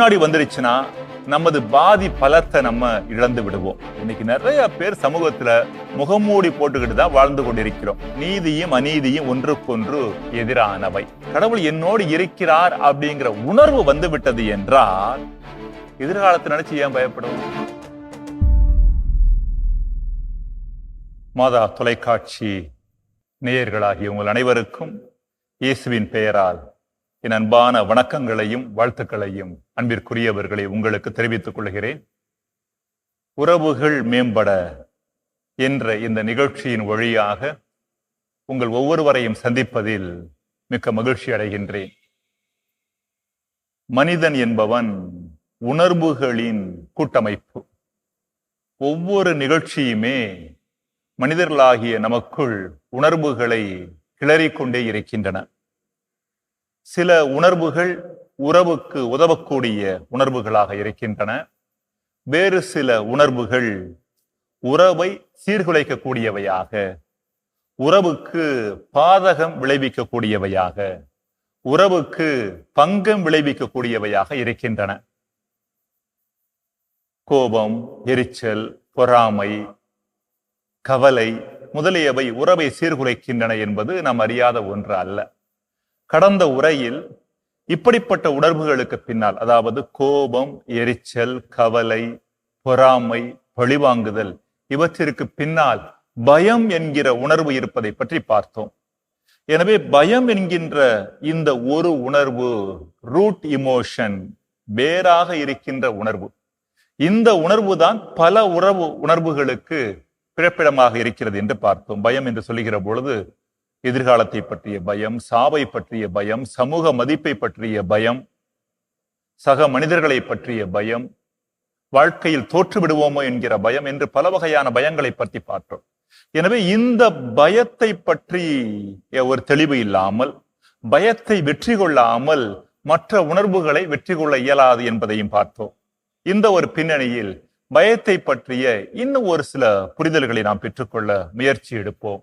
முன்னாடி வந்துருச்சுன்னா நமது பாதி பலத்தை நம்ம இழந்து விடுவோம். இன்னைக்கு நிறைய பேர் சமூகத்துல முகமூடி போட்டுக்கிட்டு தான் வாழ்ந்து கொண்டிருக்கிறோம். நீதியும் அநீதியும் ஒன்றுக்கொன்று எதிரானவை. கடவுள் என்னோடு இருக்கிறார் அப்படிங்கிற உணர்வு வந்து விட்டது என்றால் எதிர்காலத்தை நினைச்சு ஏன் பயப்படுவோம் மாதா தொலைக்காட்சி நேயர்களாகிய உங்கள் அனைவருக்கும் இயேசுவின் பெயரால் என் அன்பான வணக்கங்களையும் வாழ்த்துக்களையும் அன்பிற்குரியவர்களை உங்களுக்கு தெரிவித்துக் கொள்கிறேன். உறவுகள் மேம்பட என்ற இந்த நிகழ்ச்சியின் வழியாக உங்கள் ஒவ்வொருவரையும் சந்திப்பதில் மிக்க மகிழ்ச்சி அடைகின்றேன். மனிதன் என்பவன் உணர்வுகளின் கூட்டமைப்பு. ஒவ்வொரு நிகழ்ச்சியுமே மனிதர்களாகிய நமக்குள் உணர்வுகளை கிளறிக்கொண்டே இருக்கின்றன. சில உணர்வுகள் உறவுக்கு உதவக்கூடிய உணர்வுகளாக இருக்கின்றன. வேறு சில உணர்வுகள் உறவை சீர்குலைக்கக்கூடியவையாக உறவுக்கு பாதகம் விளைவிக்கக்கூடியவையாக உறவுக்கு பங்கம் விளைவிக்கக்கூடியவையாக இருக்கின்றன. கோபம் எரிச்சல் பொறாமை கவலை முதலியவை உறவை சீர்குலைக்கின்றன என்பது நாம் அறியாத ஒன்று அல்ல. கடந்த உரையில் இப்படிப்பட்ட உணர்வுகளுக்கு பின்னால் அதாவது கோபம் எரிச்சல் கவலை பொறாமை பழிவாங்குதல் இவற்றிற்கு பின்னால் பயம் என்கிற உணர்வு இருப்பதை பற்றி பார்த்தோம். எனவே பயம் என்கின்ற இந்த ஒரு உணர்வு ரூட் இமோஷன் வேறாக இருக்கின்ற உணர்வு. இந்த உணர்வு தான் பல உறவு உணர்வுகளுக்கு பிறப்பிடமாக இருக்கிறது என்று பார்த்தோம். பயம் என்று சொல்லுகிற பொழுது எதிர்காலத்தை பற்றிய பயம் சாவை பற்றிய பயம் சமூக மதிப்பை பற்றிய பயம் சக மனிதர்களை பற்றிய பயம் வாழ்க்கையில் தோற்றுவிடுவோமோ என்கிற பயம் என்று பல வகையான பயங்களை பற்றி பார்த்தோம். எனவே இந்த பயத்தை பற்றி ஒரு தெளிவு இல்லாமல் பயத்தை வெற்றி கொள்ளாமல் மற்ற உணர்வுகளை வெற்றி கொள்ள இயலாது என்பதையும் பார்த்தோம். இந்த ஒரு பின்னணியில் பயத்தை பற்றிய இன்னும் ஒரு சில புரிதல்களை நாம் பெற்றுக்கொள்ள முயற்சி எடுப்போம்.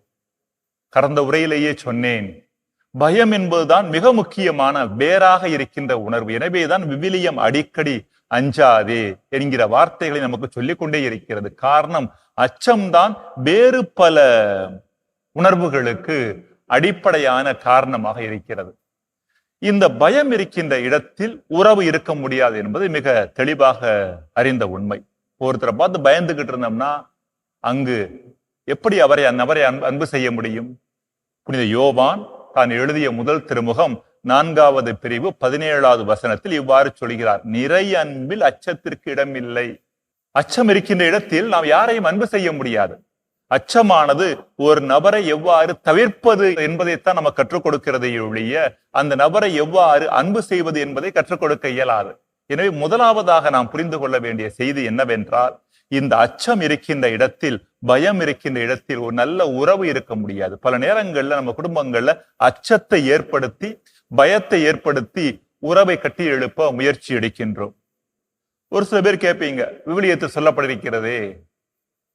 கடந்த உரையிலேயே சொன்னேன். பயம் என்பதுதான் மிக முக்கியமான வேறாக இருக்கின்ற உணர்வு. எனவேதான் விவிலியம் அடிக்கடி அஞ்சாதே என்கிற வார்த்தைகளை நமக்கு சொல்லிக் கொண்டே இருக்கிறது. காரணம் அச்சம்தான் வேறு பல உணர்வுகளுக்கு அடிப்படையான காரணமாக இருக்கிறது. இந்த பயம் இருக்கின்ற இடத்தில் உறவு இருக்க முடியாது என்பது மிக தெளிவாக அறிந்த உண்மை. ஒருத்தரை பார்த்து பயந்துகிட்டு இருந்தோம்னா அங்கு எப்படி அவரை அந்நபரை அன்பு செய்ய முடியும்? புனித யோவான் தான் எழுதிய முதல் திருமுகம் நான்காவது பிரிவு பதினேழாவது வசனத்தில் இவ்வாறு சொல்கிறார். நிறை அன்பில் அச்சத்திற்கு இடமில்லை. அச்சம் இருக்கின்ற இடத்தில் நாம் யாரையும் அன்பு செய்ய முடியாது. அச்சமானது ஒரு நபரை எவ்வாறு தவிர்ப்பது என்பதைத்தான் நம்ம கற்றுக் கொடுக்கிறதை ஒழிய அந்த நபரை எவ்வாறு அன்பு செய்வது என்பதை கற்றுக் கொடுக்க இயலாது. எனவே முதலாவதாக நாம் புரிந்து கொள்ள வேண்டிய செய்தி என்னவென்றால் இந்த அச்சம் இருக்கின்ற இடத்தில் பயம் இருக்கின்ற இடத்தில் ஒரு நல்ல உறவு இருக்க முடியாது. பல நேரங்கள்ல நம்ம குடும்பங்கள்ல அச்சத்தை ஏற்படுத்தி பயத்தை ஏற்படுத்தி உறவை கட்டி எழுப்ப முயற்சி எடுக்கின்றோம். ஒரு சில பேர் கேட்பீங்க விவிலியத்தில் சொல்லப்பட்டிருக்கிறதே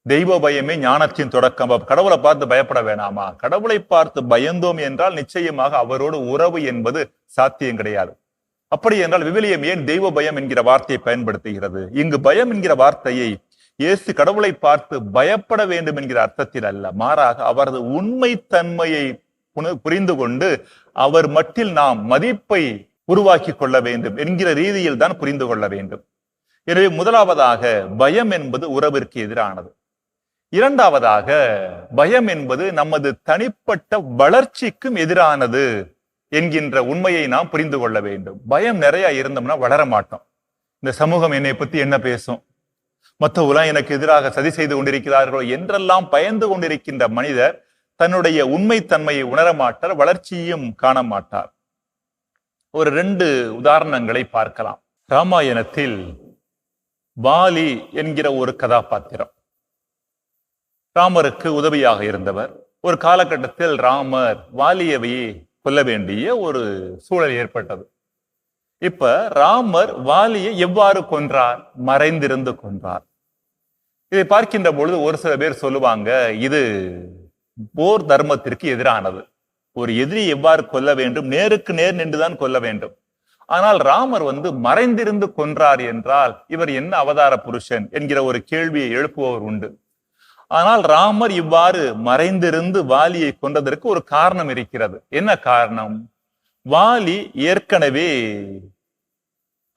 தெய்வ பயமே ஞானத்தின் தொடக்கம். கடவுளை பார்த்து பயப்பட வேணாமா? கடவுளை பார்த்து பயந்தோம் என்றால் நிச்சயமாக அவரோடு உறவு என்பது சாத்தியம் கிடையாது. அப்படி என்றால் விவிலியம் ஏன் தெய்வ பயம் என்கிற வார்த்தையை பயன்படுத்துகிறது? இங்கு பயம் என்கிற வார்த்தையை இயேசு கடவுளை பார்த்து பயப்பட வேண்டும் என்கிற அர்த்தத்தில் அல்ல. மாறாக அவரது உண்மை தன்மையை புரிந்து கொண்டு அவர் மட்டில் நாம் மதிப்பை உருவாக்கி கொள்ள வேண்டும் என்கிற ரீதியில் தான் புரிந்து கொள்ள வேண்டும். எனவே முதலாவதாக பயம் என்பது உறவிற்கு எதிரானது. இரண்டாவதாக பயம் என்பது நமது தனிப்பட்ட வளர்ச்சிக்கும் எதிரானது என்கின்ற உண்மையை நாம் புரிந்து கொள்ள வேண்டும். பயம் நிறைய இருந்தோம்னா வளர மாட்டோம். இந்த சமூகம் என்னை பத்தி என்ன பேசும்? மற்ற உலகம் எனக்கு எதிராக சதி செய்து கொண்டிருக்கிறார்களோ என்றெல்லாம் பயந்து கொண்டிருக்கின்ற மனிதர் தன்னுடைய உண்மை தன்மையை உணர மாட்டார் வளர்ச்சியும் காண மாட்டார். ஒரு ரெண்டு உதாரணங்களை பார்க்கலாம். ராமாயணத்தில் வாலி என்கிற ஒரு கதாபாத்திரம். ராமருக்கு உதவியாக இருந்தவர். ஒரு காலகட்டத்தில் ராமர் வாலியவையை கொல்ல வேண்டிய ஒரு சூழல் ஏற்பட்டது. இப்ப ராமர் வாலியை எவ்வாறு கொன்றார்? மறைந்திருந்து கொன்றார். இதை பார்க்கின்ற பொழுது ஒரு சில பேர் சொல்லுவாங்க இது போர் தர்மத்திற்கு எதிரானது. ஒரு எதிரி எவ்வாறு கொல்ல வேண்டும்? நேருக்கு நேர் நின்றுதான் கொல்ல வேண்டும். ஆனால் ராமர் வந்து மறைந்திருந்து கொன்றார் என்றால் இவர் என்ன அவதார புருஷன் என்கிற ஒரு கேள்வியை எழுப்புபவர் உண்டு. ஆனால் ராமர் இவ்வாறு மறைந்திருந்து வாலியை கொன்றதற்கு ஒரு காரணம் இருக்கிறது. என்ன காரணம்? வாலி ஏற்கனவே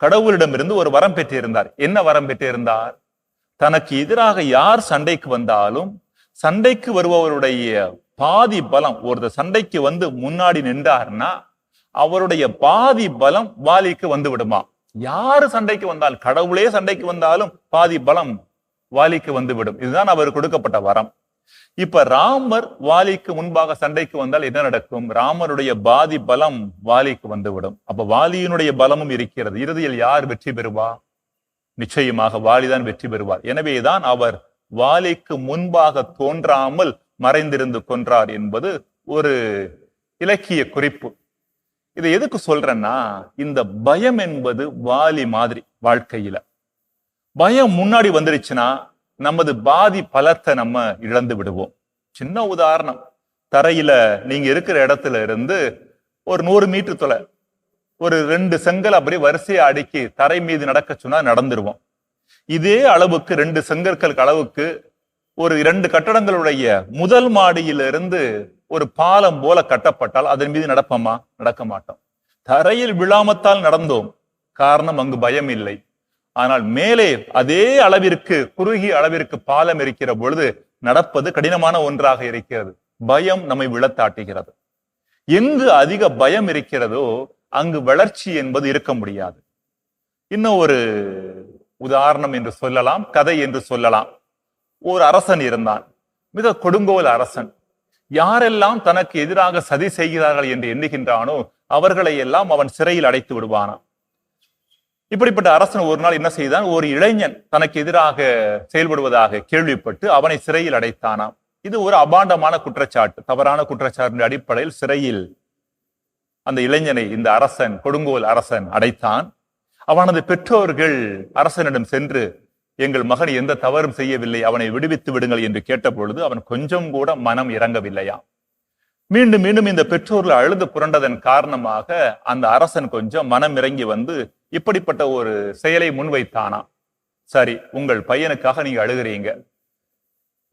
கடவுளிடமிருந்து ஒரு வரம் பெற்றிருந்தார். என்ன வரம் பெற்றிருந்தார்? தனக்கு எதிராக யார் சண்டைக்கு வந்தாலும் சண்டைக்கு வருபவருடைய பாதி பலம் ஒருத்தர் சண்டைக்கு வந்து முன்னாடி நின்றார்னா அவருடைய பாதி பலம் வாலிக்கு வந்து விடுமா? யாரு சண்டைக்கு வந்தால் கடவுளே சண்டைக்கு வந்தாலும் பாதி பலம் வாலிக்கு வந்து விடும். இதுதான் அவர் கொடுக்கப்பட்ட வரம். இப்ப ராமர் வாலிக்கு முன்பாக சண்டைக்கு வந்தால் என்ன நடக்கும்? ராமருடைய பாதி பலம் வாலிக்கு வந்துவிடும். அப்ப வாலியினுடைய பலமும் இருக்கிறது. இறுதியில் யார் வெற்றி பெறுவா? நிச்சயமாக வாலிதான் வெற்றி பெறுவார். எனவேதான் அவர் வாலிக்கு முன்பாக தோன்றாமல் மறைந்திருந்து கொன்றார் என்பது ஒரு இலக்கிய குறிப்பு. இதை எதுக்கு சொல்றேன்னா இந்த பயம் என்பது வாலி மாதிரி வாழ்க்கையில. பயம் முன்னாடி வந்துருச்சுன்னா நமது பாதி பலத்தை நம்ம இழந்து விடுவோம். சின்ன உதாரணம். தரையில நீங்க இருக்கிற இடத்துல இருந்து ஒரு நூறு மீட்டர் தொலை ஒரு ரெண்டு செங்கல் அப்படியே வரிசையை அடுக்கி தரை மீது நடக்க சொன்னா நடந்துருவோம். இதே அளவுக்கு ரெண்டு செங்கற்கள் அளவுக்கு ஒரு இரண்டு கட்டடங்களுடைய முதல் மாடியிலிருந்து ஒரு பாலம் போல கட்டப்பட்டால் அதன் மீது நடப்போமா? நடக்க மாட்டோம். தரையில் விழாமத்தால் நடந்தோம். காரணம் அங்கு பயம் இல்லை. ஆனால் மேலே அதே அளவிற்கு குறுகிய அளவிற்கு பாலம் இருக்கிற பொழுது நடப்பது கடினமான ஒன்றாக இருக்கிறது. பயம் நம்மை விழத்தாட்டுகிறது. எங்கு அதிக பயம் இருக்கிறதோ அங்கு வளர்ச்சி என்பது இருக்க முடியாது. இன்னும் ஒரு உதாரணம் என்று சொல்லலாம் கதை என்று சொல்லலாம். ஒரு அரசன் இருந்தான். மிக கொடுங்கோல் அரசன். யாரெல்லாம் தனக்கு எதிராக சதி செய்கிறார்கள் என்று எண்ணுகின்றானோ அவர்களை எல்லாம் அவன் சிறையில் அடைத்து விடுவானாம். இப்படிப்பட்ட அரசன் ஒரு நாள் என்ன செய்தான்? ஒரு இளைஞன் தனக்கு எதிராக செயல்படுவதாக கேள்விப்பட்டு அவனை சிறையில் அடைத்தானாம். இது ஒரு அபாண்டமான குற்றச்சாட்டு. தவறான குற்றச்சாட்டின் அடிப்படையில் சிறையில் அந்த இளைஞனை இந்த அரசன் கொடுங்கோல் அரசன் அடைத்தான். அவனது பெற்றோர்கள் அரசனிடம் சென்று எங்கள் மகன் எந்த தவறும் செய்யவில்லை அவனை விடுவித்து விடுங்கள் என்று கேட்டபொழுது அவன் கொஞ்சம் கூட மனம் இறங்கவில்லையா மீண்டும் மீண்டும் இந்த பெற்றோர்கள் அழுது புரண்டதன் காரணமாக அந்த அரசன் கொஞ்சம் மனம் இறங்கி வந்து இப்படிப்பட்ட ஒரு செயலை முன்வைத்தானா? சரி உங்கள் பையனுக்காக நீங்க அழுகிறீங்க.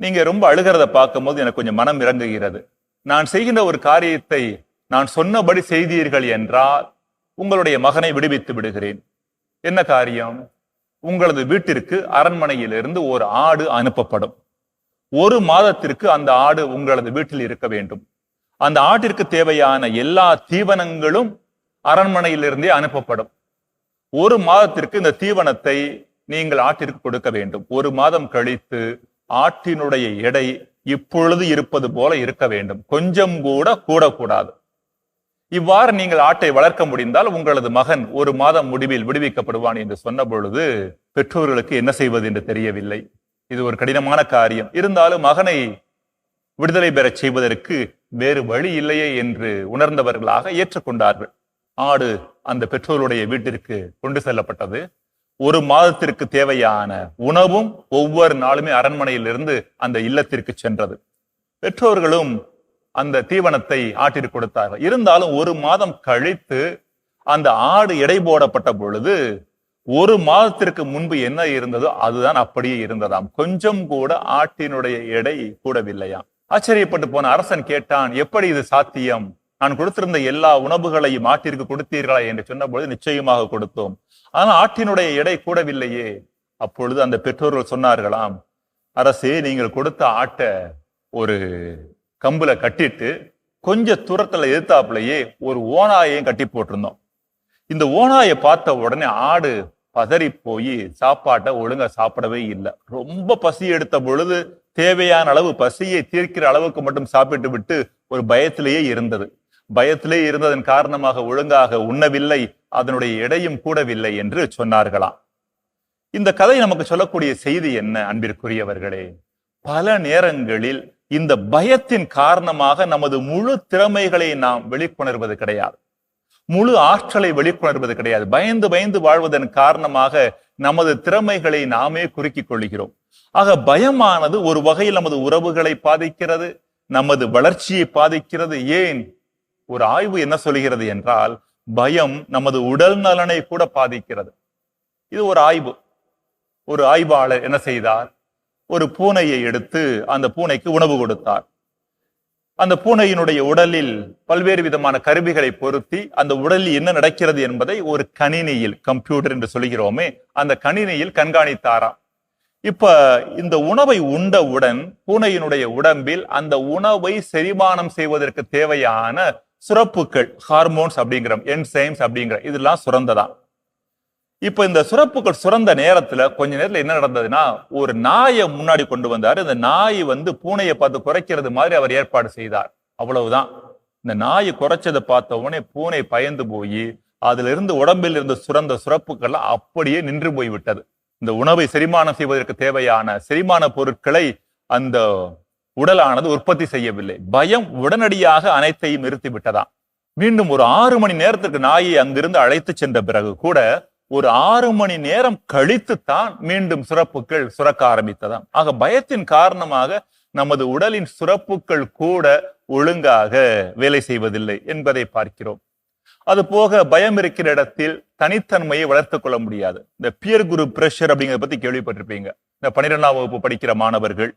நீங்க ரொம்ப அழுகிறத பார்க்கும்போது எனக்கு கொஞ்சம் மனம் இறங்குகிறது. நான் செய்கின்ற ஒரு காரியத்தை நான் சொன்னபடி செய்தீர்கள் என்றால் உங்களுடைய மகனை விடுவித்து விடுகிறேன். என்ன காரியம்? உங்களது வீட்டிற்கு அரண்மனையிலிருந்து ஒரு ஆடு அனுப்பப்படும். ஒரு மாதத்திற்கு அந்த ஆடு உங்களது வீட்டில் இருக்க வேண்டும். அந்த ஆட்டிற்கு தேவையான எல்லா தீவனங்களும் அரண்மனையிலிருந்தே அனுப்பப்படும். ஒரு மாதத்திற்கு இந்த தீவனத்தை நீங்கள் ஆட்டிற்கு கொடுக்க வேண்டும். ஒரு மாதம் கழித்து ஆட்டினுடைய எடை இப்பொழுது இருப்பது போல இருக்க வேண்டும். கொஞ்சம் கூட கூடக்கூடாது. இவ்வாறு நீங்கள் ஆட்டை வளர்க்க முடிந்தால் உங்களது மகன் ஒரு மாதம் முடிவில் விடுவிக்கப்படுவான் என்று சொன்ன பொழுது பெற்றோர்களுக்கு என்ன செய்வது என்று தெரியவில்லை. இது ஒரு கடினமான காரியம். இருந்தாலும் மகனை விடுதலை பெறச் செய்வதற்கு வேறு வழி இல்லையே என்று உணர்ந்தவர்களாக ஏற்றுக்கொண்டார்கள். ஆடு அந்த பெற்றோருடைய வீட்டிற்கு கொண்டு செல்லப்பட்டது. ஒரு மாதத்திற்கு தேவையான உணவும் ஒவ்வொரு நாளுமே அரண்மனையிலிருந்து அந்த இல்லத்திற்கு சென்றது. பெற்றோர்களும் அந்த தீவனத்தை ஆட்டிற்கு கொடுத்தார்கள். இருந்தாலும் ஒரு மாதம் கழித்து அந்த ஆடு எடை போடப்பட்ட பொழுது ஒரு மாதத்திற்கு முன்பு என்ன இருந்ததோ அதுதான் அப்படியே இருந்ததாம். கொஞ்சம் கூட ஆட்டினுடைய எடை கூடவில்லையாம். ஆச்சரியப்பட்டு போன அரசன் கேட்டான் எப்படி இது சாத்தியம்? நான் கொடுத்திருந்த எல்லா உணவுகளையும் ஆட்டிற்கு கொடுத்தீர்களா என்று சொன்னபொழுது நிச்சயமாக கொடுத்தோம். ஆனால் ஆட்டினுடைய எடை கூடவில்லையே. அப்பொழுது அந்த பெற்றோர்கள் சொன்னார்களாம் அரசே நீங்கள் கொடுத்த ஆட்டை ஒரு கம்புல கட்டிட்டு கொஞ்ச தூரத்துல எதிர்த்தாப்புலயே ஒரு ஓனாயையும் கட்டி போட்டிருந்தோம். இந்த ஓனாயை பார்த்த உடனே ஆடு பதறி போய் சாப்பாட்டை ஒழுங்கா சாப்பிடவே இல்லை. ரொம்ப பசி எடுத்த பொழுது தேவையான அளவு பசியை தீர்க்கிற அளவுக்கு மட்டும் சாப்பிட்டு விட்டு ஒரு பயத்திலேயே இருந்தது. பயத்திலே இருந்ததன் காரணமாக ஒழுங்காக உண்ணவில்லை அதனுடைய எடையும் கூடவில்லை என்று சொன்னார்களாம். இந்த கதை நமக்கு சொல்லக்கூடிய செய்தி என்ன அன்பிற்குரியவர்களே? பல நேரங்களில் இந்த பயத்தின் காரணமாக நமது முழு திறமைகளை நாம் வெளிக்கொணர்வது கிடையாது. முழு ஆற்றலை வெளிக்கொணர்வது கிடையாது. பயந்து பயந்து வாழ்வதன் காரணமாக நமது திறமைகளை நாமே குறுக்கிக் கொள்கிறோம். ஆக பயமானது ஒரு வகையில் நமது உறவுகளை பாதிக்கிறது நமது வளர்ச்சியை பாதிக்கிறது. ஏன்? ஒரு ஆய்வு என்ன சொல்கிறது என்றால் பயம் நமது உடல் நலனை கூட பாதிக்கிறது. இது ஒரு ஆய்வு. ஒரு ஆய்வாளர் என்ன செய்தார்? ஒரு பூனையை எடுத்து அந்த பூனைக்கு உணவு கொடுத்தார். அந்த பூனையினுடைய உடலில் பல்வேறு விதமான கருவிகளை பொருத்தி அந்த உடலில் என்ன நடக்கிறது என்பதை ஒரு கணினியில் கம்ப்யூட்டர் என்று சொல்கிறோமே அந்த கணினியில் கண்காணித்தாராம் இப்ப இந்த உணவை உண்டவுடன் பூனையினுடைய உடம்பில் அந்த உணவை செரிமானம் செய்வதற்கு தேவையான சுரப்புகள் ஹார்மோன்ஸ் அப்படிங்கிற என்சைம்ஸ் அப்படிங்கிற இதெல்லாம் சுரந்ததான் இப்போ இந்த சுரப்புகள் சுரந்த நேரத்துல கொஞ்ச நேரத்துல என்ன நடந்ததுன்னா ஒரு நாயை முன்னாடி கொண்டு வந்தார். இந்த நாய் வந்து பூனையை பார்த்து குறைக்கிறது மாதிரி அவர் ஏற்பாடு செய்தார். அவ்வளவுதான். இந்த நாய் குறைச்சதை பார்த்த உடனே பூனை பயந்து போய் அதுல இருந்து உடம்பில் இருந்து சுரந்த சுரப்புகள் அப்படியே நின்று போய் விட்டது இந்த உணவை செரிமானம் செய்வதற்கு தேவையான செரிமான பொருட்களை அந்த உடலானது உற்பத்தி செய்யவில்லை. பயம் உடனடியாக அனைத்தையும் நிறுத்தி விட்டதாம். மீண்டும் ஒரு ஆறு மணி நேரத்திற்கு நாயை அங்கிருந்து அழைத்து சென்ற பிறகு கூட ஒரு ஆறு மணி நேரம் கழித்து தான் மீண்டும் சுரப்புகள் சுரக்க ஆரம்பித்ததாம். ஆக பயத்தின் காரணமாக நமது உடலின் சுரப்புகள் கூட ஒழுங்காக வேலை செய்வதில்லை என்பதை பார்க்கிறோம். அது போக பயம் இருக்கிற இடத்தில் தனித்தன்மையை வளர்த்துக் கொள்ள முடியாது. இந்த பியர் குரு பிரஷர் அப்படிங்கறத பத்தி கேள்விப்பட்டிருப்பீங்க. இந்த பன்னிரெண்டாம் வகுப்பு படிக்கிற மாணவர்கள்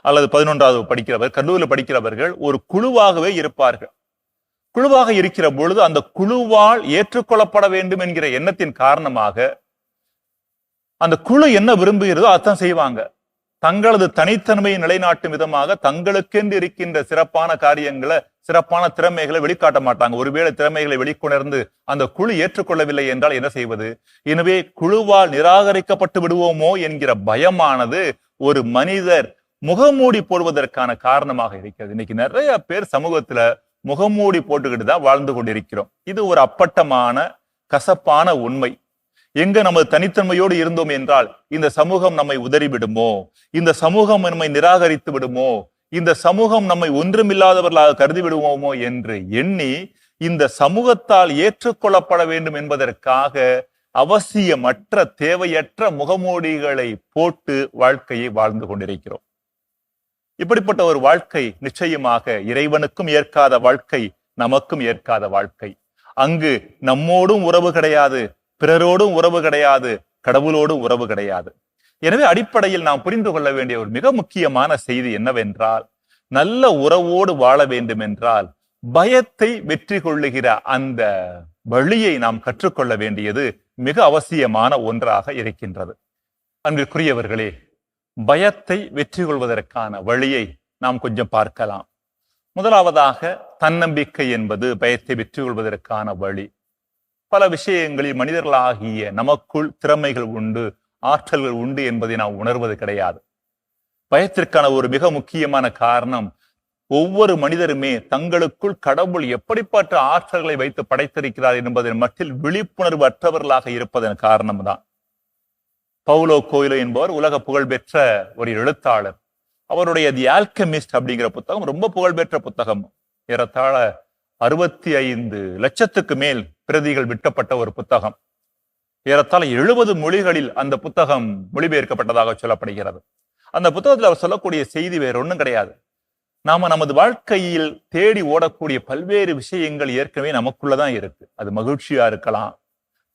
அல்லது பதினொன்றாவது படிக்கிறவர் கல்லூரியில் படிக்கிறவர்கள் ஒரு குழுவாகவே இருப்பார்கள். குழுவாக இருக்கிற பொழுது அந்த குழுவால் ஏற்றுக்கொள்ளப்பட வேண்டும் என்கிற எண்ணத்தின் காரணமாக அந்த குழு என்ன விரும்புகிறதோ அதான் செய்வாங்க. தங்களது தனித்தன்மையை நிலைநாட்டும் விதமாக தங்களுக்கென்று இருக்கின்ற சிறப்பான காரியங்களை சிறப்பான திறமைகளை வெளிக்காட்ட மாட்டாங்க. ஒருவேளை திறமைகளை வெளிக்கொணர்ந்து அந்த குழு ஏற்றுக்கொள்ளவில்லை என்றால் என்ன செய்வது? எனவே குழுவால் நிராகரிக்கப்பட்டு விடுவோமோ என்கிற பயமானது ஒரு மனிதர் முகமூடி போடுவதற்கான காரணமாக இருக்கிறது. இன்னைக்கு நிறைய பேர் சமூகத்துல முகமூடி போட்டுக்கிட்டு தான் வாழ்ந்து கொண்டிருக்கிறோம். இது ஒரு அப்பட்டமான கசப்பான உண்மை. எங்க நமது தனித்தன்மையோடு இருந்தோம் என்றால் இந்த சமூகம் நம்மை உதறிவிடுமோ? இந்த சமூகம் நம்மை நிராகரித்து விடுமோ? இந்த சமூகம் நம்மை ஒன்றுமில்லாதவர்களாக கருதி விடுவோமோ என்று எண்ணி இந்த சமூகத்தால் ஏற்றுக்கொள்ளப்பட வேண்டும் என்பதற்காக அவசியமற்ற தேவையற்ற முகமூடிகளை போட்டு வாழ்க்கையை வாழ்ந்து கொண்டிருக்கிறோம். இப்படிப்பட்ட ஒரு வாழ்க்கை நிச்சயமாக இறைவனுக்கும் ஏற்காத வாழ்க்கை நமக்கும் ஏற்காத வாழ்க்கை. அங்கு நம்மோடும் உறவு கிடையாது பிறரோடும் உறவு கிடையாது கடவுளோடும் உறவு கிடையாது. எனவே அடிப்படையில் நாம் புரிந்து கொள்ள வேண்டிய ஒரு மிக முக்கியமான செய்தி என்னவென்றால் நல்ல உறவோடு வாழ வேண்டும் என்றால் பயத்தை வெற்றி கொள்ளுகிற அந்த வழியை நாம் கற்றுக்கொள்ள வேண்டியது மிக அவசியமான ஒன்றாக இருக்கின்றது. அன்பிற்குரியவர்களே பயத்தை வெற்றி கொள்வதற்கான வழியை நாம் கொஞ்சம் பார்க்கலாம். முதலாவதாக தன்னம்பிக்கை என்பது பயத்தை வெற்றி கொள்வதற்கான வழி. பல விஷயங்களில் மனிதர்களாகிய நமக்குள் திறமைகள் உண்டு ஆற்றல்கள் உண்டு என்பதை நாம் உணர்வது கிடையாது. பயத்திற்கான ஒரு மிக முக்கியமான காரணம் ஒவ்வொரு மனிதருமே தங்களுக்குள் கடவுள் எப்படிப்பட்ட ஆற்றல்களை வைத்து படைத்திருக்கிறார் என்பதன் மட்டில் விழிப்புணர்வு அற்றவர்களாக இருப்பதன் காரணம்தான். பவுலோ கோயிலோ என்பவர் உலக புகழ்பெற்ற ஒரு எழுத்தாளர். அவருடைய தி ஆல்கமிஸ்ட் அப்படிங்கிற புத்தகம் ரொம்ப புகழ்பெற்ற புத்தகம். ஏறத்தாழ அறுபத்தி ஐந்து லட்சத்துக்கு மேல் பிரதிகள் விற்கப்பட்ட ஒரு புத்தகம். ஏறத்தாழ எழுபது மொழிகளில் அந்த புத்தகம் மொழிபெயர்க்கப்பட்டதாக சொல்லப்படுகிறது. அந்த புத்தகத்தில் அவர் சொல்லக்கூடிய செய்தி வேற ஒன்றும் கிடையாது. நாம நமது வாழ்க்கையில் தேடி ஓடக்கூடிய பல்வேறு விஷயங்கள் ஏற்கனவே நமக்குள்ளதான் இருக்கு. அது மகிழ்ச்சியா இருக்கலாம்.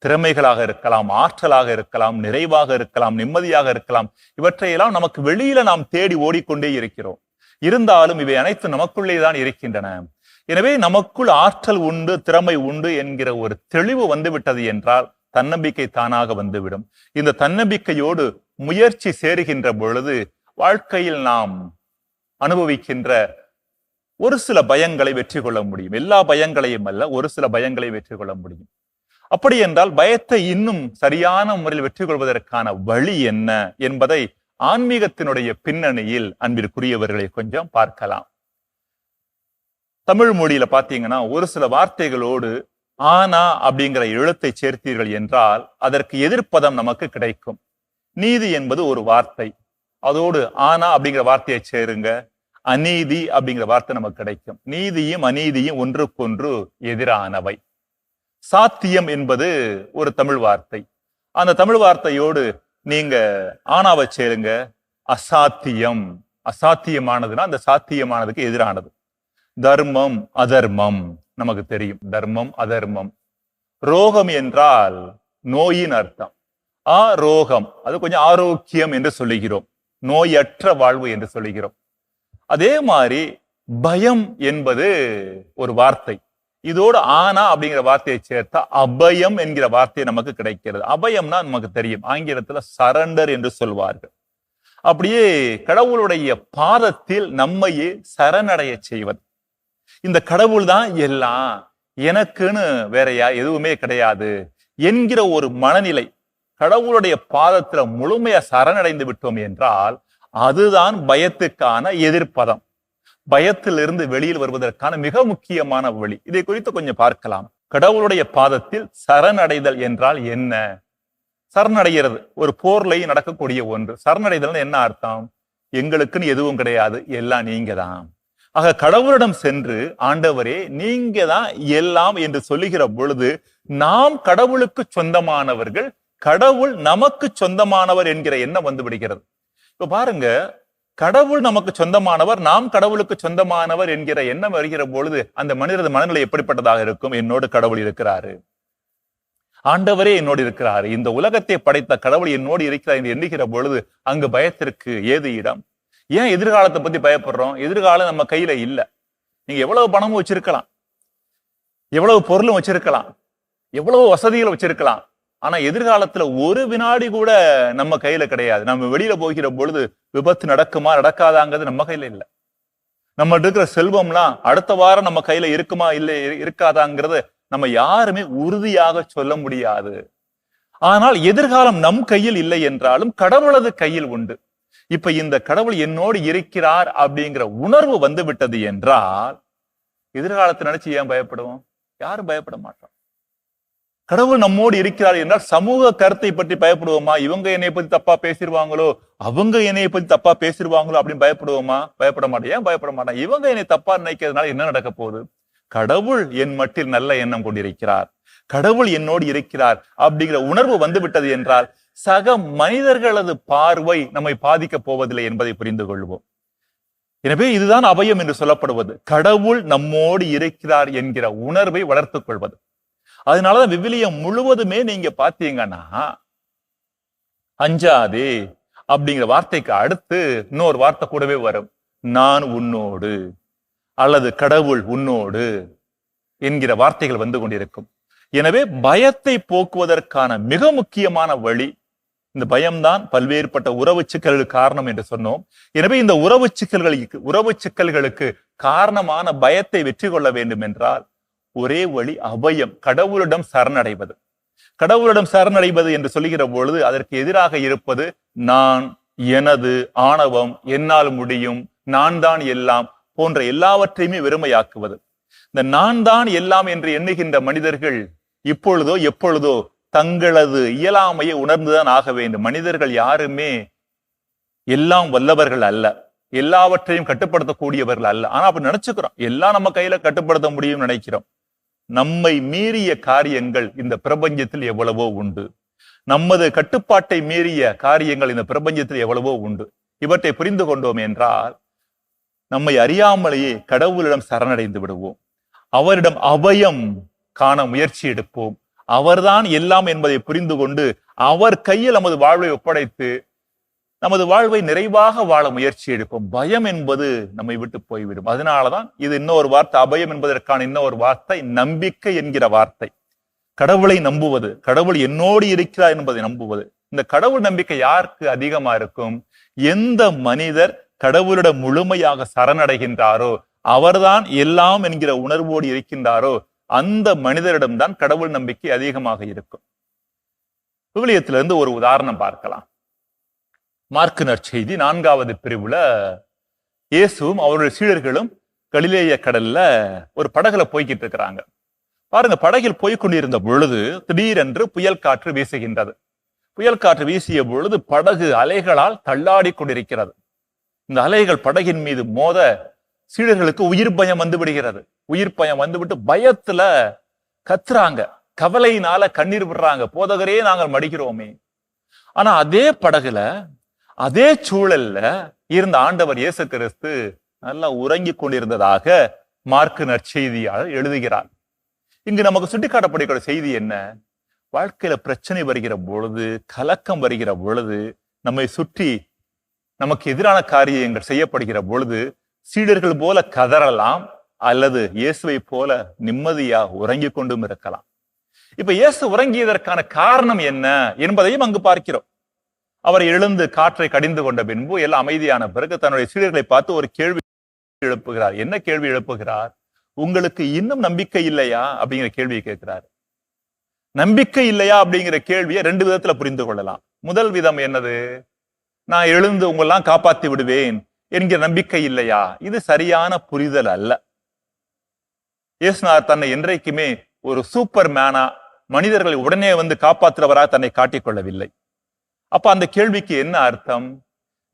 திறமைகளாக இருக்கலாம் ஆற்றலாக இருக்கலாம் நிறைவாக இருக்கலாம் நிம்மதியாக இருக்கலாம் இவற்றையெல்லாம் நமக்கு வெளியில நாம் தேடி ஓடிக்கொண்டே இருக்கிறோம். இருந்தாலும் இவை அனைத்தும் நமக்குள்ளே தான் இருக்கின்றன. எனவே நமக்குள் ஆற்றல் உண்டு திறமை உண்டு என்கிற ஒரு தெளிவு வந்துவிட்டது என்றால் தன்னம்பிக்கை தானாக வந்துவிடும். இந்த தன்னம்பிக்கையோடு முயற்சி சேருகின்ற பொழுது வாழ்க்கையில் நாம் அனுபவிக்கின்ற ஒரு சில பயங்களை வெற்றி கொள்ள முடியும். எல்லா பயங்களையும் அல்ல ஒரு சில பயங்களை வெற்றி கொள்ள முடியும். அப்படி என்றால் பயத்தை இன்னும் சரியான முறையில் வெற்றி கொள்வதற்கான வழி என்ன என்பதை ஆன்மீகத்தினுடைய பின்னணியில் அன்பிற்குரியவர்களை கொஞ்சம் பார்க்கலாம். தமிழ் மொழியில பாத்தீங்கன்னா ஒரு சில வார்த்தைகளோடு ஆனா அப்படிங்கிற எழுத்தை சேர்த்தீர்கள் என்றால் அதற்கு எதிர்ப்பதம் நமக்கு கிடைக்கும். நீதி என்பது ஒரு வார்த்தை. அதோடு ஆனா அப்படிங்கிற வார்த்தையை சேருங்க. அநீதி அப்படிங்கிற வார்த்தை நமக்கு கிடைக்கும். நீதியும் அநீதியும் ஒன்றுக்கொன்று எதிரானவை. சாத்தியம் என்பது ஒரு தமிழ் வார்த்தை. அந்த தமிழ் வார்த்தையோடு நீங்க ஆனாவை சேருங்க. அசாத்தியம். அசாத்தியமானதுன்னா அந்த சாத்தியமானதுக்கு எதிரானது. தர்மம் அதர்மம் நமக்கு தெரியும். தர்மம் அதர்மம். ரோகம் என்றால் நோயின் அர்த்தம். ஆ ரோகம் அது கொஞ்சம் ஆரோக்கியம் என்று சொல்லுகிறோம். நோயற்ற வாழ்வு என்று சொல்லுகிறோம். அதே மாதிரி பயம் என்பது ஒரு வார்த்தை. இதோடு ஆனா அப்படிங்கிற வார்த்தையை சேர்த்தா அபயம் என்கிற வார்த்தை நமக்கு கிடைக்கிறது. அபயம்னா நமக்கு தெரியும். ஆங்கிலத்துல சரண்டர் என்று சொல்வார்கள். அப்படியே கடவுளுடைய பாதத்தில் நம்மையே சரணடைய செய்வது. இந்த கடவுள் தான் எல்லாம். எனக்குன்னு வேறையா எதுவுமே கிடையாது என்கிற ஒரு மனநிலை. கடவுளுடைய பாதத்துல முழுமையா சரணடைந்து விட்டோம் என்றால் அதுதான் பயத்துக்கான எதிர்ப்பதம். பயத்திலிருந்து வெளியில் வருவதற்கான மிக முக்கியமான வழி. இதை குறித்து கொஞ்சம் பார்க்கலாம். கடவுளுடைய பாதத்தில் சரணடைதல் என்றால் என்ன? சரணடைகிறது. ஒரு போர்லையும் நடக்கக்கூடிய ஒன்று. சரணடைதல் என்ன அர்த்தம்? எங்களுக்குன்னு எதுவும் கிடையாது. எல்லாம் நீங்க தான் ஆக கடவுளிடம் சென்று ஆண்டவரே நீங்க தான் எல்லாம் என்று சொல்லுகிற பொழுது நாம் கடவுளுக்கு சொந்தமானவர்கள் கடவுள் நமக்கு சொந்தமானவர் என்கிற எண்ணம் வந்து விடுகிறது. இப்ப பாருங்க கடவுள் நமக்கு சொந்தமானவர் நாம் கடவுளுக்கு சொந்தமானவர் என்கிற எண்ணம் வருகிற பொழுது அந்த மனிதரது மனநிலை எப்படிப்பட்டதாக இருக்கும்? என்னோடு கடவுள் இருக்கிறாரு. ஆண்டவரே என்னோடு இருக்கிறாரு. இந்த உலகத்தை படைத்த கடவுள் என்னோடு இருக்கிறார் என்று எண்ணுகிற பொழுது அங்கு பயத்திற்கு ஏது இடம்? ஏன் எதிர்காலத்தை பத்தி பயப்படுறோம்? எதிர்காலம் நம்ம கையில இல்ல. நீங்க எவ்வளவு பணமும் வச்சிருக்கலாம். எவ்வளவு பொருளும் வச்சிருக்கலாம். எவ்வளவு வசதிகள் வச்சிருக்கலாம். ஆனா எதிர்காலத்துல ஒரு வினாடி கூட நம்ம கையில கிடையாது. நம்ம வெளியில போகிற பொழுது விபத்து நடக்குமா நடக்காதாங்கிறது நம்ம கையில இல்ல. நம்ம இருக்கிற செல்வம்லாம் அடுத்த வாரம் நம்ம கையில இருக்குமா இல்லை இருக்காதாங்கிறது நம்ம யாருமே உறுதியாக சொல்ல முடியாது. ஆனால் எதிர்காலம் நம் கையில் இல்லை என்றாலும் கடவுளது கையில் உண்டு. இப்ப இந்த கடவுள் என்னோடு இருக்கிறார் அப்படிங்கிற உணர்வு வந்து விட்டது என்றால் எதிர்காலத்தை நினைச்சு ஏன் பயப்படுவோம்? யாரும் பயப்பட மாட்டோம். கடவுள் நம்மோடு இருக்கிறார் என்றால் சமூக கருத்தை பற்றி பயப்படுவோமா? இவங்க என்னை பத்தி தப்பா பேசிடுவாங்களோ அவங்க என்னைய பத்தி தப்பா பேசிடுவாங்களோ அப்படின்னு பயப்படுவோமா? பயப்பட மாட்டேன். ஏன் பயப்பட மாட்டேன்? இவங்க என்னை தப்பா நினைக்கிறதுனால என்ன நடக்க போகுது? கடவுள் என் மட்டில் நல்ல எண்ணம் கொண்டிருக்கிறார். கடவுள் என்னோடு இருக்கிறார் அப்படிங்கிற உணர்வு வந்து விட்டது என்றால் சக மனிதர்களது பார்வை நம்மை பாதிக்க போவதில்லை என்பதை புரிந்து கொள்வோம். எனவே இதுதான் அபயம் என்று சொல்லப்படுவது. கடவுள் நம்மோடு இருக்கிறார் என்கிற உணர்வை வளர்த்துக் கொள்வது. அதனாலதான் விவிலியம் முழுவதுமே நீங்க பாத்தீங்கன்னா அஞ்சாதே அப்படிங்கிற வார்த்தைக்கு அடுத்து இன்னொரு வார்த்தை கூடவே வரும். நான் உன்னோடு அல்லது கடவுள் உன்னோடு என்கிற வார்த்தைகள் வந்து கொண்டிருக்கும். எனவே பயத்தை போக்குவதற்கான மிக முக்கியமான வழி இந்த பயம்தான் பல்வேறுபட்ட உறவு சிக்கல்களுக்கு காரணம் என்று சொன்னோம். எனவே இந்த உறவு சிக்கல்களுக்கு உறவு சிக்கல்களுக்கு காரணமான பயத்தை வெற்றி கொள்ள வேண்டும் என்றால் ஒரே வழி அபயம். கடவுளிடம் சரணடைவது. கடவுளிடம் சரணடைவது என்று சொல்லுகிற பொழுது அதற்கு எதிராக இருப்பது நான் எனது ஆணவம் என்னால் முடியும் நான் தான் எல்லாம் போன்ற எல்லாவற்றையுமே வெறுமையாக்குவது. இந்த நான் தான் எல்லாம் என்று எண்ணுகின்ற மனிதர்கள் இப்பொழுதோ எப்பொழுதோ தங்களது இயலாமையை உணர்ந்துதான் ஆக வேண்டும். மனிதர்கள் யாருமே எல்லாம் வல்லவர்கள் அல்ல. எல்லாவற்றையும் கட்டுப்படுத்தக்கூடியவர்கள் அல்ல. ஆனா அப்படி நினைச்சுக்கிறோம். எல்லாம் நம்ம கையில கட்டுப்படுத்த முடியும்னு நினைக்கிறோம். நம்மை மீறிய காரியங்கள் இந்த பிரபஞ்சத்தில் எவ்வளவோ உண்டு. நமது கட்டுப்பாட்டை மீறிய காரியங்கள் இந்த பிரபஞ்சத்தில் எவ்வளவோ உண்டு. இவற்றை புரிந்து கொண்டோம் என்றால் நம்மை அறியாமலேயே கடவுளிடம் சரணடைந்து விடுவோம். அவரிடம் அபயம் காண முயற்சி எடுப்போம். அவர்தான் எல்லாம் என்பதை புரிந்து கொண்டு அவர் கையில் நமது வாழ்வை ஒப்படைத்து நமது வாழ்வை நிறைவாக வாழ முயற்சி எடுப்போம் பயம் என்பது நம்மை விட்டு போய்விடும். அதனாலதான் இது இன்னொரு வார்த்தை அபயம் என்பதற்கான இன்னொரு வார்த்தை நம்பிக்கை என்கிற வார்த்தை. கடவுளை நம்புவது கடவுள் என்னோடு இருக்கிறார் என்பதை நம்புவது. இந்த கடவுள் நம்பிக்கை யாருக்கு அதிகமா இருக்கும்? எந்த மனிதர் கடவுளிடம் முழுமையாக சரணடைகின்றாரோ அவர்தான் எல்லாம் என்கிற உணர்வோடு இருக்கின்றாரோ அந்த மனிதரிடம்தான் கடவுள் நம்பிக்கை அதிகமாக இருக்கும். விவிலியத்திலிருந்து ஒரு உதாரணம் பார்க்கலாம். மார்க்கு நற்செய்தி நான்காவது பிரிவுல இயேசுவும் அவருடைய சீடர்களும் கலிலேய கடல்ல ஒரு படகுல போய்கிட்டு இருக்கிறாங்க. பாருங்க படகில் போய்கொண்டிருந்த பொழுது திடீரென்று புயல் காற்று வீசுகின்றது. புயல் காற்று வீசிய பொழுது படகு அலைகளால் தள்ளாடி கொண்டிருக்கிறது. இந்த அலைகள் படகின் மீது மோத சீடர்களுக்கு உயிர் பயம் வந்து விடுகிறது. உயிர் பயம் வந்துவிட்டு பயத்துல கத்துறாங்க. கவலையினால கண்ணீர் விடுறாங்க. போதகரே நாங்கள் மடிக்கிறோமே. ஆனா அதே படகுல அதே சூழல்ல இருந்த ஆண்டவர் இயேசு கிறிஸ்து நல்லா உறங்கி கொண்டிருந்ததாக மார்க்கு நற்செய்தியாளர் எழுதுகிறார். இங்கு நமக்கு சுட்டிக்காட்டப்படுகிற செய்தி என்ன? வாழ்க்கையில பிரச்சனை வருகிற பொழுது கலக்கம் வருகிற பொழுது நம்மை சுற்றி நமக்கு எதிரான காரியங்கள் செய்யப்படுகிற பொழுது சீடர்கள் போல கதறலாம் அல்லது இயேசுவை போல நிம்மதியா உறங்கி கொண்டும் இருக்கலாம். இப்ப இயேசு உறங்கியதற்கான காரணம் என்ன என்பதையும் அங்கு பார்க்கிறோம். அவர் எழுந்து காற்றை கடிந்து கொண்ட பின்பு எல்லாம் அமைதியான பிறகு தன்னுடைய சீடர்களை பார்த்து ஒரு கேள்வி எழுப்புகிறார். என்ன கேள்வி எழுப்புகிறார்? உங்களுக்கு இன்னும் நம்பிக்கை இல்லையா? அப்படிங்கிற கேள்வியை கேட்கிறார். நம்பிக்கை இல்லையா? அப்படிங்கிற கேள்வியை ரெண்டு விதத்துல புரிந்து கொள்ளலாம். முதல் விதம் என்னது? நான் எழுந்து உங்களெல்லாம் காப்பாத்தி விடுவேன் என்கிற நம்பிக்கை இல்லையா? இது சரியான புரிதல் அல்ல. இயேசுனார் தன்னை என்றைக்குமே ஒரு சூப்பர் மேனா மனிதர்களை உடனே வந்து காப்பாற்றுறவராக தன்னை காட்டிக்கொள்ளவில்லை. அப்ப அந்த கேள்விக்கு என்ன அர்த்தம்?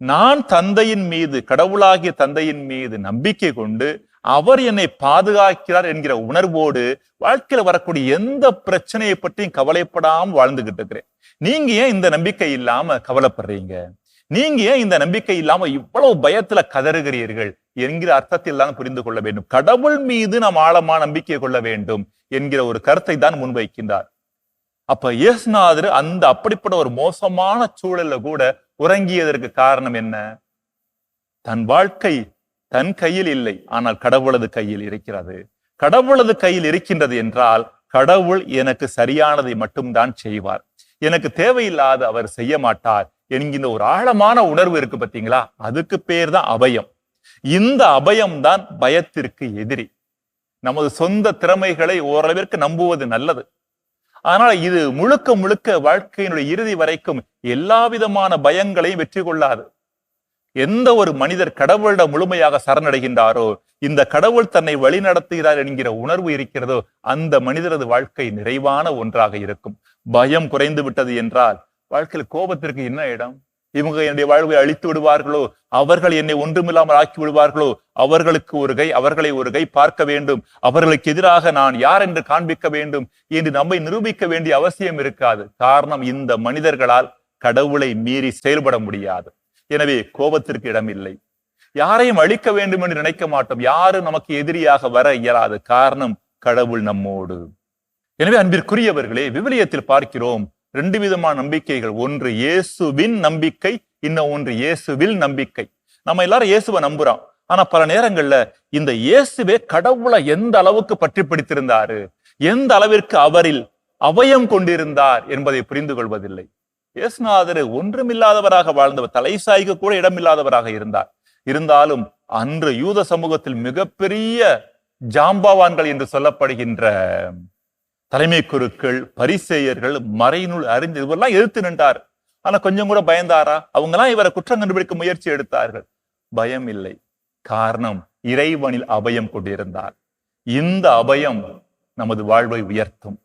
நான் தந்தையின் மீது கடவுளாகிய தந்தையின் மீது நம்பிக்கை கொண்டு அவர் என்னை பாதுகாக்கிறார் என்கிற உணர்வோடு வாழ்க்கையில வரக்கூடிய எந்த பிரச்சனையை பற்றியும் கவலைப்படாமல் வாழ்ந்துகிட்டு இருக்கிறேன். நீங்க ஏன் இந்த நம்பிக்கை இல்லாம கவலைப்படுறீங்க? நீங்க ஏன் இந்த நம்பிக்கை இல்லாம இவ்வளவு பயத்துல கதறுகிறீர்கள் என்கிற அர்த்தத்தில் தான் புரிந்து கொள்ள வேண்டும். கடவுள் மீது நாம் ஆழமா நம்பிக்கை கொள்ள வேண்டும் என்கிற ஒரு கருத்தை தான் முன்வைக்கின்றார். அப்ப இயேசுநாதர் அந்த அப்படிப்பட்ட ஒரு மோசமான சூழல்ல கூட உறங்கியதற்கு காரணம் என்ன? தன் வாழ்க்கை தன் கையில் இல்லை ஆனால் கடவுளது கையில் இருக்கிறது. கடவுளது கையில் இருக்கின்றது என்றால் கடவுள் எனக்கு சரியானதை மட்டும்தான் செய்வார். எனக்கு தேவையில்லாத அவர் செய்ய மாட்டார் என்கின்ற ஒரு ஆழமான உணர்வு இருக்கு பாத்தீங்களா அதுக்கு பேர் தான் அபயம். இந்த அபயம் தான் பயத்திற்கு எதிரி. நமது சொந்த திறமைகளை ஓரளவிற்கு நம்புவது நல்லது. அதனால இது முழுக்க முழுக்க வாழ்க்கையினுடைய இறுதி வரைக்கும் எல்லா விதமான பயங்களையும் வெற்றி கொள்ளாது. எந்த ஒரு மனிதர் கடவுளிடம் முழுமையாக சரணடைகின்றாரோ இந்த கடவுள் தன்னை வழி நடத்துகிறார் என்கிற உணர்வு இருக்கிறதோ அந்த மனிதரது வாழ்க்கை நிறைவான ஒன்றாக இருக்கும். பயம் குறைந்து விட்டது என்றால் வாழ்க்கையில் கோபத்திற்கு என்ன இடம்? இவங்க என்னுடைய வாழ்வை அழித்து விடுவார்களோ? அவர்கள் என்னை ஒன்றுமில்லாமல் ஆக்கி விடுவார்களோ? அவர்களுக்கு ஒரு கை அவர்களை ஒரு கை பார்க்க வேண்டும். அவர்களுக்கு எதிராக நான் யார் என்று காண்பிக்க வேண்டும் என்று நம்மை நிரூபிக்க வேண்டிய அவசியம் இருக்காது. காரணம் இந்த மனிதர்களால் கடவுளை மீறி செயல்பட முடியாது. எனவே கோபத்திற்கு இடமில்லை. யாரையும் அழிக்க வேண்டும் என்று நினைக்க மாட்டோம். யாரும் நமக்கு எதிரியாக வர இயலாது. காரணம் கடவுள் நம்மோடு. எனவே அன்பிற்குரியவர்களே விவிலியத்தில் பார்க்கிறோம். ரெண்டு விதமான நம்பிக்கைகள். ஒன்று இயேசுவின் நம்பிக்கை இன்னும் ஒன்று இயேசுவில் நம்பிக்கை. நம்ம எல்லாரும் இயேசுவை நம்புறோம். ஆனா பல நேரங்கள்ல இந்த இயேசுவே கடவுளை எந்த அளவுக்கு பற்றி பிடித்திருந்தாரு? எந்த அளவிற்கு அவரில் அவயம் கொண்டிருந்தார் என்பதை புரிந்து கொள்வதில்லை. இயேசுநாதர் ஒன்றுமில்லாதவராக வாழ்ந்தவர் தலை சாய்க்க கூட இடமில்லாதவராக இருந்தார். இருந்தாலும் அன்று யூத சமூகத்தில் மிகப்பெரிய ஜாம்பவான்கள் என்று சொல்லப்படுகின்ற தலைமை குருக்கள் பரிசேயர்கள் மறைநூல் அறிஞர் இவரெல்லாம் எதிர்த்து நின்றார். ஆனா கொஞ்சம் கூட பயந்தாரா? அவங்க எல்லாம் இவரை குற்றம் கண்டுபிடிக்க முயற்சி எடுத்தார்கள். பயம் இல்லை. காரணம் இறைவனில் அபயம் கொண்டிருந்தார். இந்த அபயம் நமது வாழ்வை உயர்த்தும்.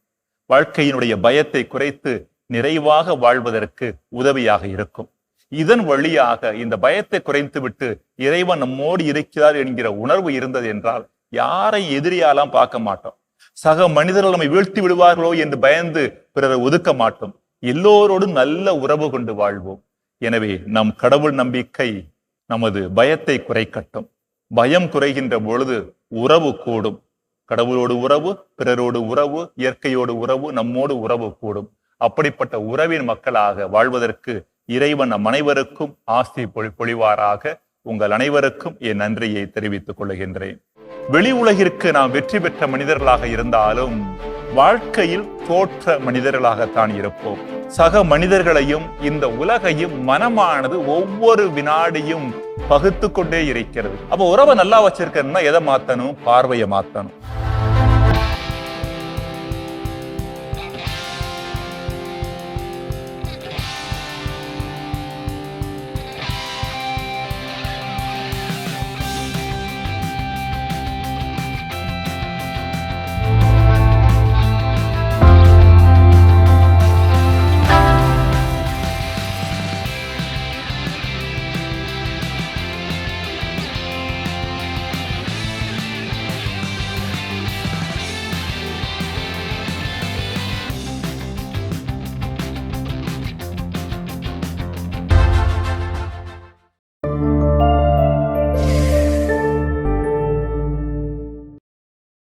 வாழ்க்கையினுடைய பயத்தை குறைத்து நிறைவாக வாழ்வதற்கு உதவியாக இருக்கும். இதன் வழியாக இந்த பயத்தை குறைத்துவிட்டு இறைவன் நம்மோடு இருக்கிறார் என்கிற உணர்வு இருந்தது என்றால் யாரை எதிரியாலாம் பார்க்க மாட்டோம். சக மனிதர்கள் நம்மை வீழ்த்தி விடுவார்களோ என்று பயந்து பிறரை ஒதுக்க மாட்டோம். எல்லோரோடும் நல்ல உறவு கொண்டு வாழ்வோம். எனவே நம் கடவுள் நம்பிக்கை நமது பயத்தை குறைக்கட்டும். பயம் குறைகின்ற பொழுது உறவு கூடும். கடவுளோடு உறவு பிறரோடு உறவு இயற்கையோடு உறவு நம்மோடு உறவு கூடும். அப்படிப்பட்ட உறவின் மக்களாக வாழ்வதற்கு இறைவன் நம் அனைவருக்கும் ஆஸ்தி பொழிவாராக. உங்கள் அனைவருக்கும் என் நன்றியை தெரிவித்துக் கொள்கின்றேன். வெளி உலகிற்கு நாம் வெற்றி பெற்ற மனிதர்களாக இருந்தாலும் வாழ்க்கையில் தோற்ற மனிதர்களாகத்தான் இருப்போம். சக மனிதர்களையும் இந்த உலகையும் மனமானது ஒவ்வொரு வினாடியும் பகுத்து கொண்டே இருக்கிறது. அப்ப உறவை நல்லா வச்சிருக்கணும்னா எதை மாத்தணும்? பார்வையை மாத்தணும்.